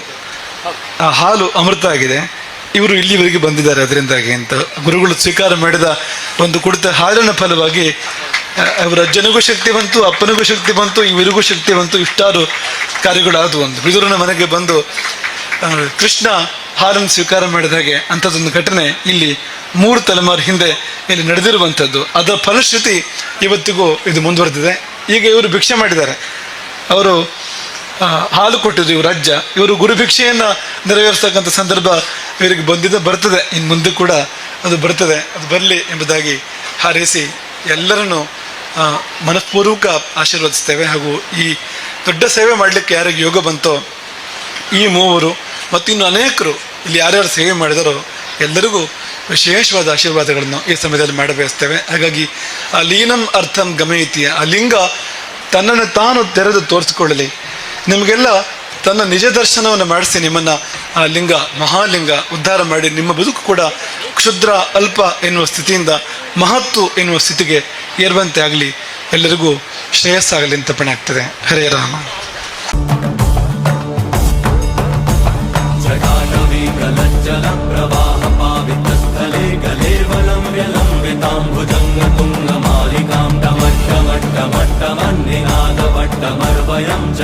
ಆ ಹಾಲು ಅಮೃತ ಆಗಿದೆ. ಇವರು ಇಲ್ಲಿವರೆಗೆ ಬಂದಿದ್ದಾರೆ ಅದರಿಂದಾಗಿ ಅಂತ ಗುರುಗಳು ಸ್ವೀಕಾರ ಮಾಡಿದ ಒಂದು ಕುಡಿತ ಹಾಲಿನ ಫಲವಾಗಿ ಅವರ ಅಜ್ಜನಿಗೂ ಶಕ್ತಿ ಬಂತು, ಅಪ್ಪನಿಗೂ ಶಕ್ತಿ ಬಂತು, ಇವರಿಗೂ ಶಕ್ತಿ ಬಂತು, ಇಷ್ಟಾರು ಕಾರ್ಯಗಳಾದವು ಒಂದು. ಬಿದುರನ ಮನೆಗೆ ಬಂದು ಕೃಷ್ಣ ಹಾಲನ್ನು ಸ್ವೀಕಾರ ಮಾಡಿದಾಗೆ ಅಂಥದ್ದೊಂದು ಘಟನೆ ಇಲ್ಲಿ ಮೂರು ತಲೆಮಾರು ಹಿಂದೆ ಇಲ್ಲಿ ನಡೆದಿರುವಂಥದ್ದು. ಅದರ ಫಲಶ್ರುತಿ ಇವತ್ತಿಗೂ ಇದು ಮುಂದುವರೆದಿದೆ. ಈಗ ಇವರು ಭಿಕ್ಷೆ ಮಾಡಿದ್ದಾರೆ. ಅವರು ಹಾಲು ಕೊಟ್ಟಿದ್ದು ಇವರು ಅಜ್ಜ. ಇವರು ಗುರುಭಿಕ್ಷೆಯನ್ನ ನೆರವೇರಿಸ್ತಕ್ಕಂಥ ಸಂದರ್ಭ ಇವರಿಗೆ ಬಂದಿದ್ದ ಬರ್ತದೆ. ಇನ್ನು ಮುಂದೆ ಕೂಡ ಅದು ಬರ್ತದೆ, ಅದು ಬರಲಿ ಎಂಬುದಾಗಿ ಹಾರೈಸಿ ಎಲ್ಲರನ್ನು ಮನಃಪೂರ್ವಕ ಆಶೀರ್ವದಿಸ್ತೇವೆ. ಹಾಗೂ ಈ ದೊಡ್ಡ ಸೇವೆ ಮಾಡಲಿಕ್ಕೆ ಯಾರಿಗೆ ಯೋಗ ಬಂತೋ ಈ ಮೂವರು ಮತ್ತು ಇನ್ನು ಅನೇಕರು ಇಲ್ಲಿ ಯಾರ್ಯಾರು ಸೇವೆ ಮಾಡಿದರೋ ಎಲ್ಲರಿಗೂ ವಿಶೇಷವಾದ ಆಶೀರ್ವಾದಗಳನ್ನು ಈ ಸಮಯದಲ್ಲಿ ಮಾಡಬಯಸ್ತೇವೆ. ಹಾಗಾಗಿ ಆ ಲೀನಂ ಅರ್ಥಂ ಗಮಯತಿ ಆ ಲಿಂಗ ತನ್ನನ್ನು ತಾನು ತೆರೆದು ತೋರಿಸಿಕೊಳ್ಳಲಿ. ನಿಮಗೆಲ್ಲ ತನ್ನ ನಿಜ ದರ್ಶನವನ್ನು ಮಾಡಿಸಿ ನಿಮ್ಮನ್ನು ಆ ಲಿಂಗ, ಮಹಾಲಿಂಗ ಉದ್ಧಾರ ಮಾಡಿ ನಿಮ್ಮ ಬದುಕು ಕೂಡ ಕ್ಷುದ್ರ, ಅಲ್ಪ ಎನ್ನುವ ಸ್ಥಿತಿಯಿಂದ ಮಹತ್ತು ಎನ್ನುವ ಸ್ಥಿತಿಗೆ ಏರುವಂತೆ ಆಗಲಿ. ಎಲ್ಲರಿಗೂ ಶ್ರೇಯಸ್ಸಾಗಲಿ ಅಂತ ಪಣೆ ಆಗ್ತದೆ. ಹರೇ ರಾಮ. 我让。